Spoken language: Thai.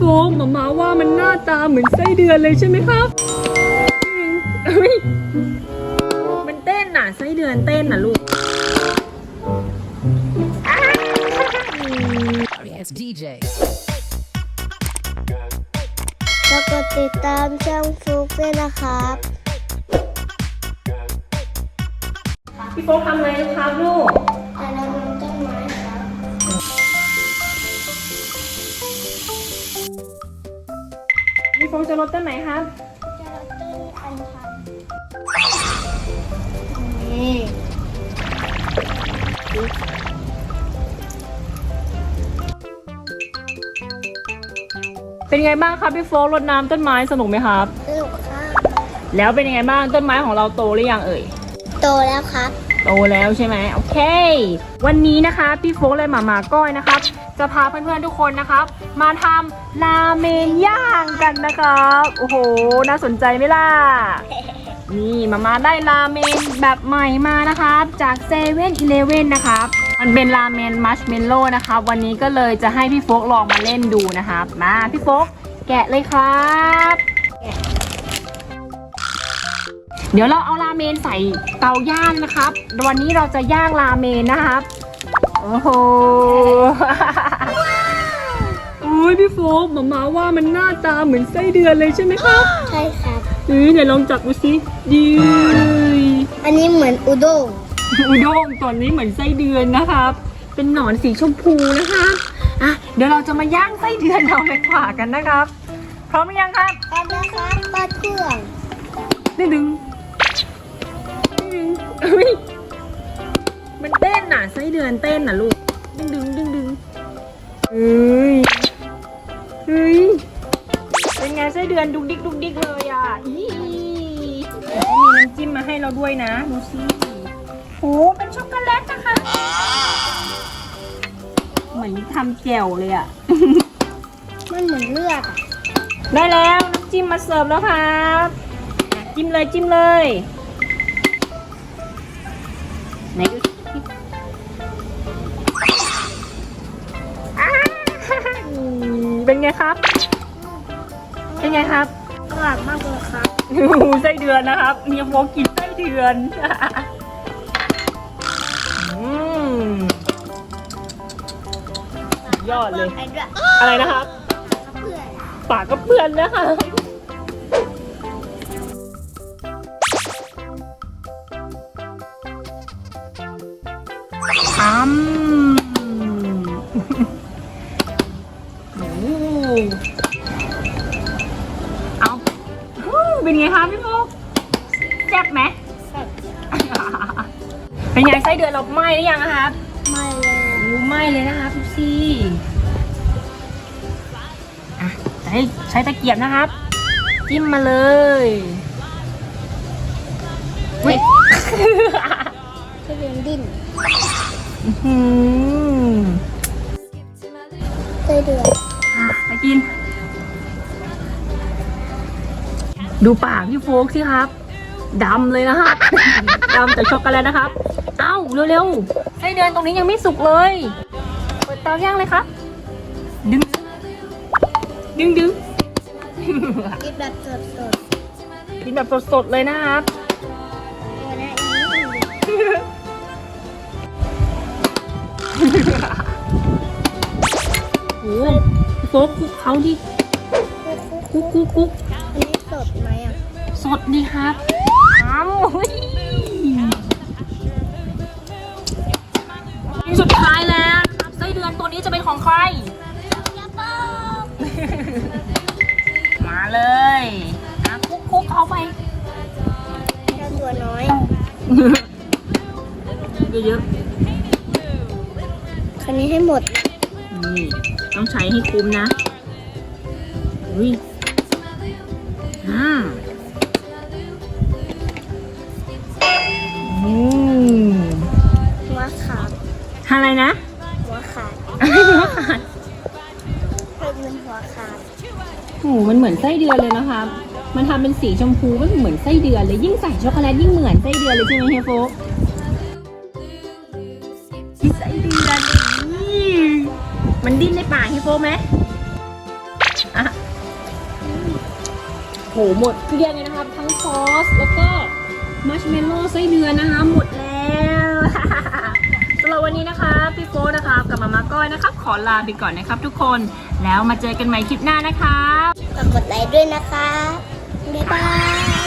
พี่โฟมหมามาว่ามันหน้าตาเหมือนไส้เดือนเลยใช่ไหมครับเอ้ยมันเต้นน่ะไส้เดือนเต้นน่ะลูก Yes, DJ. แล้วก็ติดตามช่องฟลุกด้วยนะครับ พี่โฟมทำอะไรครับลูกแต่เราลงต้นไฟมจะรดต้นไหนครับจะลดต้นอัญชันนี่เป็นไงบ้างครับพี่โฟมรดน้ำต้นไม้สนุกไหมครับ สนุกครับแล้วเป็นยังไงบ้างต้นไม้ของเราโตหรือยังเอ่ย โตแล้วครับ โตแล้วใช่ไหมโอเค วันนี้นะคะพี่โฟกและหมาหมาก้อยนะครับ จะพาเพื่อนๆทุกคนนะครับ มาทำราเมนย่างกันนะครับ โอ้โห น่าสนใจไหมล่ะ นี่มามาได้ราเมนแบบใหม่มานะครับ จากเซเว่นอีเลเว่นนะครับ มันเป็นราเมนมัชเมลโล่นะครับ วันนี้ก็เลยจะให้พี่โฟกลองมาเล่นดูนะครับ มาพี่โฟกแกะเลยครับเดี๋ยวเราเอาราเมนใส่เตาย่างนะครับ วันนี้เราจะย่างราเมนนะครับ โอ้โห อุ้ยพี่โฟกหมามาว่ามันหน้าตาเหมือนไส้เดือนเลยใช่ไหมครับใช่ครับ เฮ้ยไหนลองจับดูสิดีอันนี้เหมือนอุด้งอุด้งตัวนี้เหมือนไส้เดือนนะครับ เป็นหนอนสีชมพูนะคะอะเดี๋ยวเราจะมาย่างไส้เดือนเราเลยกว่ากันนะครับ พร้อมหรือยังครับแป๊บนะครับเปิดเครื่องดึงดึงดึงเฮ้ยมันเต้นน่ะไส้เดือนเต้นน่ะลูก ดึงดึงดึงดึงเฮ้ย เป็นไงไส้เดือนดุกดิกดุกดิกเลยอะอีเขามีน้ำจิ้มมาให้เราด้วยนะดูสิโหเป็นช็อกโกแลตนะคะ เหมือนทำแจ่วเลยอะ มันเหมือนเลือดอะได้แล้วน้ำจิ้มมาเสิร์ฟแล้วครับอะจิ้มเลยจิ้มเลยไหนดูสิอ่าเป็นไงครับ เป็นไงครับอร่อยมากเลยครับไส้เดือนนะครับเมียโฟกินไส้เดือนอืมสุดยอดเลยไปด้วยอะไรนะครับเพื่อนปากก็เปื้อนนะคะอืม แซ่บไหมเป็นไงไส้เดือนเราไหม้หรือยังอะครับ ไม่เลยโอ้ไหม้เลยนะคะพี่ซี่อะใช้ใช้ตะเกียบนะครับ จิ้มมาเลยเฮ้ยจะเรียนดิ้นอื้อหือเคยเดือดอะไปกิน ดูปากพี่โฟกสิครับ ดำเลยนะครับดำจากช็อกโกแลตนะครับ เอ้าเร็วๆไส้เดือนตรงนี้ยังไม่สุกเลย เปิดเตาย่างเลยครับ ดึง ดึงดึงกินแบบสดสดกินแบบสดๆเลยนะครับๆตัวนี้อีกโอ้พี่โฟกคลุกเขาดิคลุกคลุกคลุกอันนี้สดไหมอะ สดดีครับอ้าวเฮ้ยที สุดท้ายแล้วนะครับไส้เดือนตัวนี้จะเป็นของใคร มาเลยนะคุกคุกเข้าไปเจ้าตัวน้อย เยอะคันนี้ให้หมดๆนี่ ต้องใช้ให้คุ้มนะ อุ้ยอ่า อะไรนะ หัวขาดหัวขาดเป็นหัวขาดโอ้โหมันเหมือนไส้เดือนเลยนะครับมันทำเป็นสีชมพูก็เหมือนไส้เดือนเลย ยิ่งใส่ช็อกโกแลตยิ่งเหมือนไส้เดือนเลยใช่ไหมเฮียโฟกไส้เดือนนี่มันดิ้นในปากเฮียโฟกไหมอะโหหมดเกลี้ยงเลยนะครับทั้งซอสแล้วก็มัชเมลโล่ไส้เดือนนะคะ หมดแล้ว ยนะครับ ขอลาไปก่อนนะครับทุกคน แล้วมาเจอกันใหม่คลิปหน้านะคะฝากกดไลค์ด้วยนะคะบ๊ายบาย